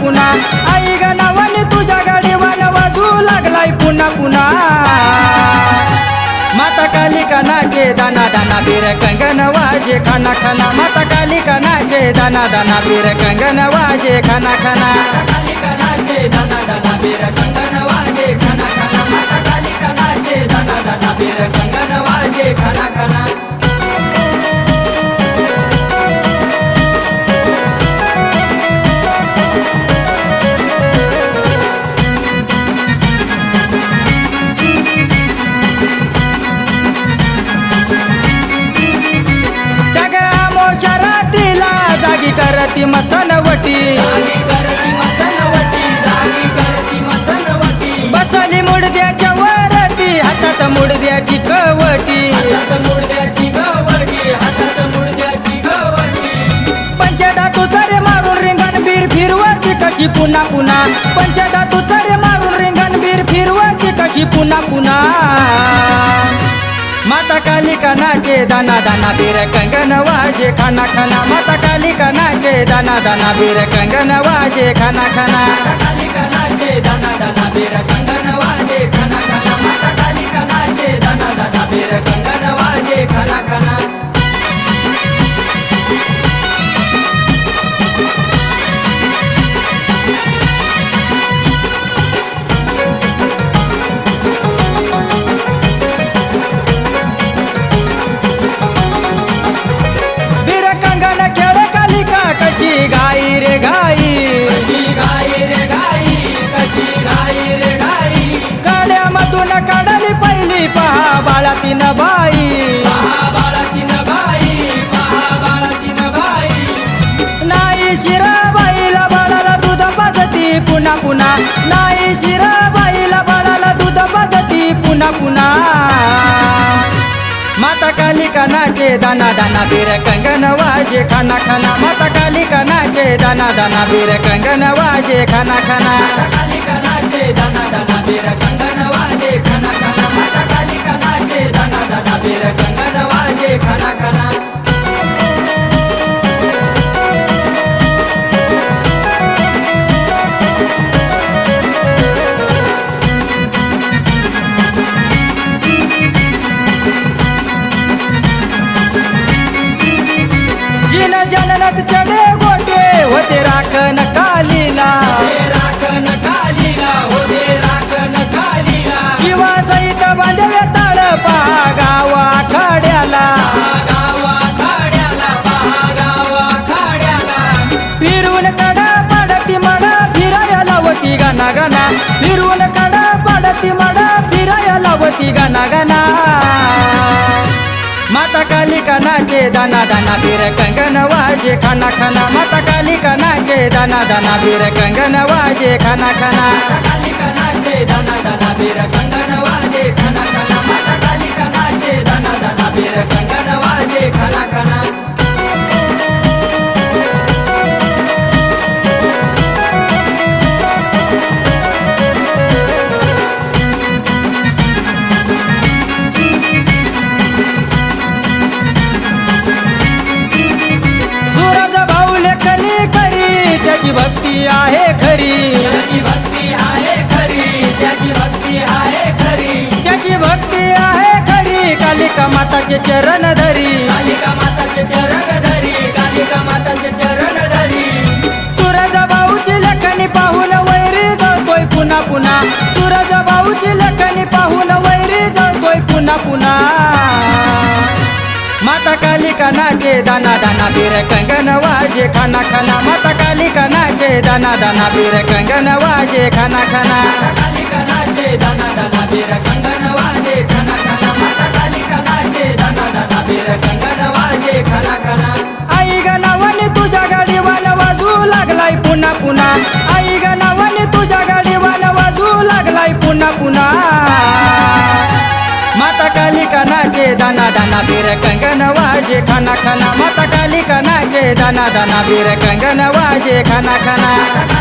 पुन्हा. आई ग नवाने तुझ्या गाडीवान वाजू लागलाय पुन्हा पुन्हा. माता काली कनाचे दाना दाना बीर कंगन वाजे खाना खाना. माता काली कनाचे दाना दाना बीर कंगन वाजे खाना खाना. करती मसनवटी जागी करती मसनवटी जागी करती बसली मुडद्याच्या वरती हातात मुडद्याची कवटी. हातात मुडद्याची गवटी हातात मारून रिंगण बीर फिरवती कशी पुन्हा पुन्हा. पंचधातू चरे मारून रिंगण बीर फिरवती कशी पुन्हा पुन्हा. माता काली नाचे दाना दाना बीर कंगन वाजे खाना खाना. माता काली नाचे दाना दाना बीर कंगन वाजे खाना खाना. काली कणाचे दाना दाना बीर कंगन वाजे खाना. नाही शिरा बाईला बाळाला दूध पाजती पुन्हा पुन्हा. माता काली कानाचे दाना दाना बीर कंगन वाजे खाना खाना. माता काली कानाचे दाना दाना बीर कंगन वाजे खाना खाना. काली कानाचे दाना दाना बीर कंगन वाजे खाना खाना. माता काली पाडती मडा फिराया लावती गाना गाना माता काली कानाचे दाना दाना बीर कंगन वाजे खाना खाना. माता काली कानाचे दाना दाना बीर कंगन वाजे खाना खाना. काली कणाचे दाना दाना बीर कंगन वाजे खाना खाना. माता काली कानाचे दाना दाना बीर त्याची भक्ती आहे खरी. त्याची भक्ती आहे खरी त्याची भक्ती आहे खरी. त्याची भक्ती आहे खरी. कालिका माताचे चरण धरी. दाना दाना बीर कंगन वाजे खाना खाना माता कालिका नाचे दाना दाना बीर कंगन वाजे खाना खाना कणाचे दाना दाना बीर कंगन वाजे खना खना. माता काली कणाचे दाना दाना बीर कंगन वाजे खना आई ग तुझ्या गाडीवान वाजू लागलाय पुन्हा पुन्हा. आई ग तुझ्या गाडीवान वाजू लागलाय पुन्हा पुन्हा. दाना दाना बीर कंगन वाजे खाना खाना माता काली जे दाना दाना बीर कंगन वाजे खाना खाना.